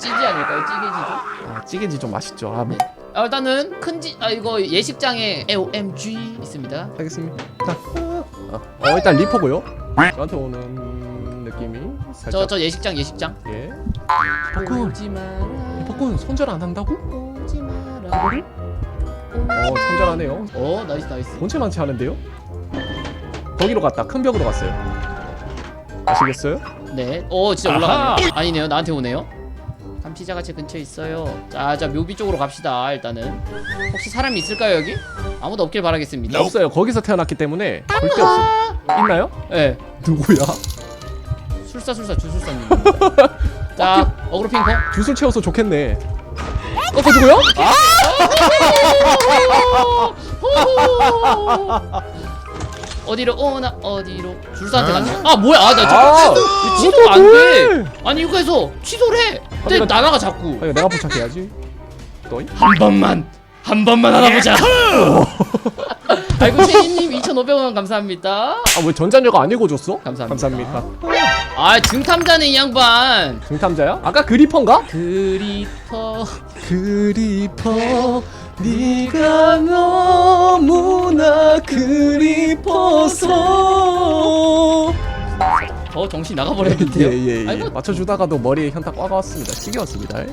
찌지 아닐까요? 찌개지죠? 아, 찌개지 좀 맛있죠. 아, 뭐. 아, 일단은 큰지 아 이거 예식장에 OMG 있습니다. 알겠습니다. 자, 어, 어, 일단 리퍼고요. 저한테 오는 느낌이 저 살짝. 저 예식장 예식장. 예. 벚꽃. 오지 마라. 벚꽃 손절 안 한다고? 오지 마라. 어, 손절하네요. 어 나이스 나이스. 본체 많지 않은데요? 거기로 갔다. 큰 벽으로 갔어요. 아시겠어요? 네. 어 진짜. 올라가네. 아니네요. 나한테 오네요. 감시자가 제 근처에 있어요. 자, 자 묘비 쪽으로 갑시다. 일단은 혹시 사람이 있을까요 여기? 아무도 없길 바라겠습니다. 없어요. 거기서 태어났기 때문에 절대 없어요. 있나요? 예. 누구야? 술사술사 주술사님. 자, 어그로 핑퐁. 주술 채워서 좋겠네. 어, 그 누구요? 어디로 오나 어디로 줄사한테. 아 뭐야? 아, 나 아, 잠깐 취소가 이것도 안 돼. 뭐해? 아니 이거 해서 취소를 해. 근데 나나가 자꾸 아, 이거 내가 포착해야지. 너희? 한 번만 한 번만 알아보자. 아이고 최진님 2,500원 감사합니다. 아, 왜 전자녀가 안 읽어줬어? 감사합니다. 감사합니다. 아 등탐자네 이 양반. 등탐자야? 아까 그리퍼인가? 그리퍼 그리퍼 네가 너무나 그리 퍼서. 더 정신 나가버렸는데요. 예예예. 아이고. 맞춰주다가도 머리에 현타 꽉 왔습니다. 시계였습니다. 네.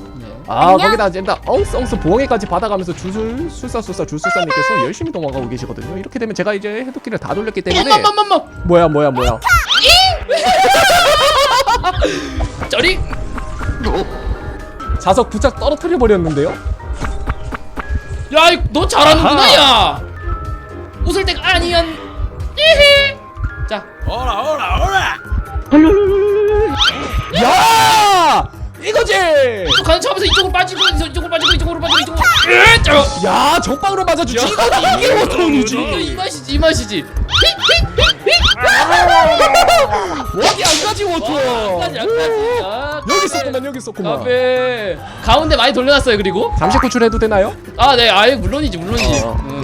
아 거기다 이제 딱 엉성엉성 보호해까지 받아가면서 주술 술사술사 주술사님께서 열심히 도망가고 계시거든요. 이렇게 되면 제가 이제 해독기를 다 돌렸기 때문에 엄마엄마엄마 뭐야 뭐야 뭐야. 저리! 자석 부착 떨어뜨려 버렸는데요? 야, 이- 너 잘하는구나. 야. 웃을 때가 아니 연. 히히. 자, 야 이거지 또 가는 척하면서 이쪽으로 빠지고 이쪽으로 빠지고 이쪽으로 빠지고 이쪽으로. 으. 야 정빵으로 맞아주지 이거지 이게 이거 워터원이지 이 맛이지, 이 맛이지. 어디 안 가지 워터 안까지, 안까지. 아, 여기 있었구만 여기 있었구만 카페. 가운데 많이 돌려놨어요, 그리고. 잠시 구출해도 되나요? 아, 네, 아예 물론이지, 물론이지. 어. 음,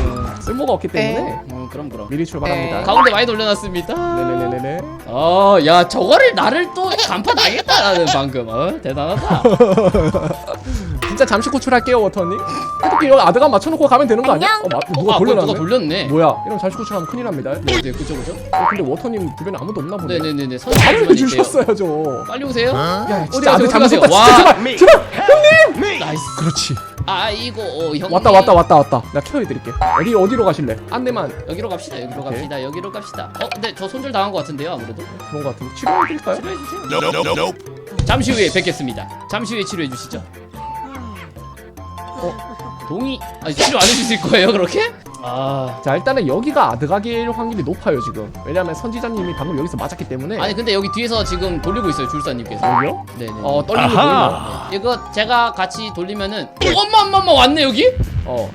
쓸모가 없기 때문에 음, 그럼 그럼. 미리 출발합니다 가운데 많이 돌려놨습니다. 네네네네네 어, 야, 저거를 나를 또 간판 당했다, 나는 방금. 어, 대단하다. 진짜 잠시 구출할게요 워터님 해독기 여기 아드가 맞춰놓고 가면 되는 거 아니야? 어, 마, 누가 아, 뭐, 돌려놨네? 누가 돌렸네. 뭐야 이러면 잠시 구출하면 큰일 납니다 네, 네, 그죠, 그죠. 어, 근데 워터님 주변에 아무도 없나 보네 네네네네. 바로 선생님 해주셨어야죠 빨리 오세요. 야 어디 진짜 아드 가세요? 진짜 제발 제발 나이스. 그렇지 아이고 어, 형님. 왔다 왔다 왔다 왔다 내가 켜해드릴게 어디 어디로 가실래? 안내만 여기로 갑시다. 여기로 오케이. 갑시다. 여기로 갑시다. 어, 근데 저 손절 당한 것 같은데요, 아무래도. 그런 거 같은데 치료해드릴까요? 치료해 주세요. Nope, nope, nope. 잠시 후에 뵙겠습니다. 잠시 후에 치료해 주시죠. 어, 동의. 아니 치료 안 해주실 거예요, 그렇게? 아. 자 일단은 여기가 아드가길 확률이 높아요 지금 왜냐면 선지자님이 방금 여기서 맞았기 때문에 아니 근데 여기 뒤에서 지금 돌리고 있어요, 줄사님께서. 여기요? 네네. 어 떨리는 거 보이네요 이거 제가 같이 돌리면은 어, 엄마 엄마 엄마 왔네 여기? 어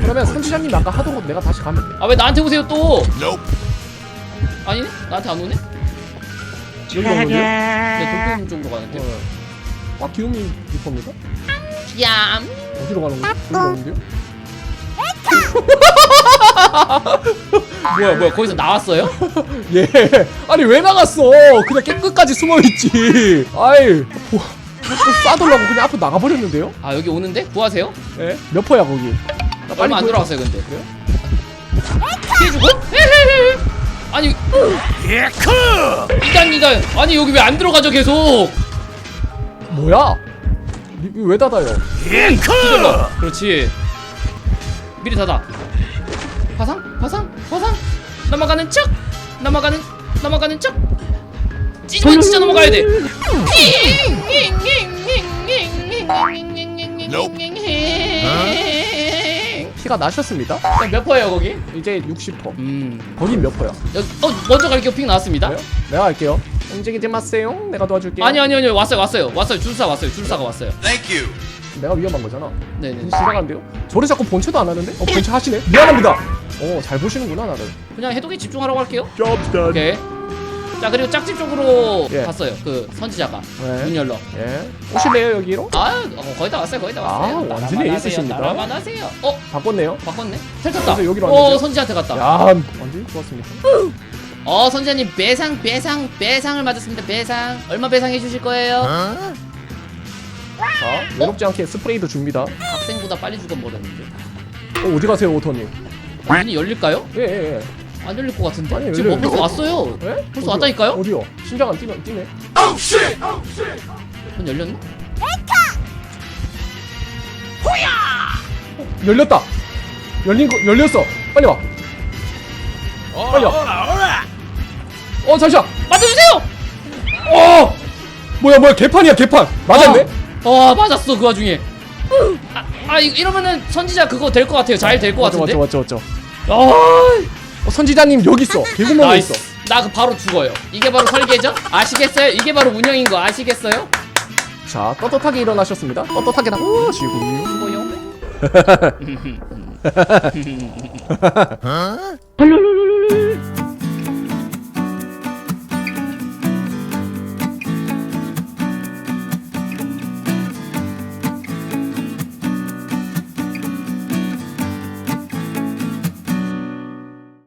그러면 선지자님이 아까 하던 거 내가 다시 가면 돼 아 왜 나한테 오세요 또? Nope. 아니네? 나한테 안 오네? 여기 온 거죠? 네, 돌핀 쪽으로 가는데. 어. 아 기욤이 리퍼입니다? 얌. 어디로 가는 거지? 여기 오는데요? 뭐야 뭐야 거기서 나왔어요? 예 아니 왜 나갔어 그냥 깨끗까지 숨어 있지 아이 뭐, 싸돌라고 그냥 앞으로 나가버렸는데요? 아 여기 오는데? 구하세요? 예? 몇 퍼야 거기? 나 얼마 안 구해- 돌아갔어요 근데 그래요? 피해주고? 아니 이단 이단 아니 여기 왜 안 들어가죠 계속 뭐야? 리, 왜 닫아요? 그렇지 미리 닫아. 화상? 화상? 화상? 넘어가는 척? 넘어가는 넘어가는 척? 이건 진짜 넘어가야 돼. 피가 나셨습니다? 자, 몇 퍼예요 거기? 이제 60퍼. 음. 거긴 몇 퍼야? 여기, 어 먼저 갈게요. 픽 나왔습니다. 그래요? 내가 할게요. 움직이지 마세요. 내가 도와줄게요. 아니 아니 아니 왔어요 왔어요. 왔어요. 줄사 왔어요. 줄사가 왔어요. Thank you. 내가 위험한 거잖아. 네네. 지나가는데요? 저를 자꾸 본체도 안 하는데? 어 본체 하시네? 미안합니다. 어 잘 보시는구나 나를. 그냥 해독에 집중하라고 할게요. Job done 오케이. 자 그리고 짝집 쪽으로 예. 갔어요. 그 선지자가. 네. 문 열러 예. 오실래요 여기로? 아 어, 거의 다 왔어요 거의 다 아, 왔어요. 완전히 따라만 하세요, 에이스십니다. 따라만 하세요. 어? 바꿨네요. 바꿨네? 텔 탔다. 그래서 여기로 어 왔는데요? 선지한테 갔다. 야 완전히 좋았습니다. 어 선지자님 배상 배상 배상을 맞았습니다. 배상. 얼마 배상해 주실 거예요 자 외롭지 않게 스프레이도 줍니다. 학생보다 빨리 죽어버렸는데. 어 어디 가세요 오토님? 문이 열릴까요? 예 예 예. 안 열릴 것 같은데? 아니, 지금 뭐. 벌써 왔어요. 예? 벌써 어디요? 왔다니까요? 어디요? 심장 안 뛰네 뛰네. 문 열렸나? 열렸다. 열린 거 열렸어. 빨리 와. 빨리 와 어 잠시만. 맞아주세요! 어! 뭐야 뭐야 개판이야 개판. 맞았네 어 맞았어 그 와중에. 아, 아 이- 이러면은 선지자 그거 될 것 같아요. 잘 될 것 맞죠 같은데? 맞죠 맞죠 맞죠. 아, 어, 선지자님 여기 있어. 개구멍에 있어 나이스. 나그 바로 죽어요. 이게 바로 설계죠? 아시겠어요? 이게 바로 운영인 거 아시겠어요? 자 떳떳하게 일어나셨습니다. 떳떳하게 나오시고 뭐요?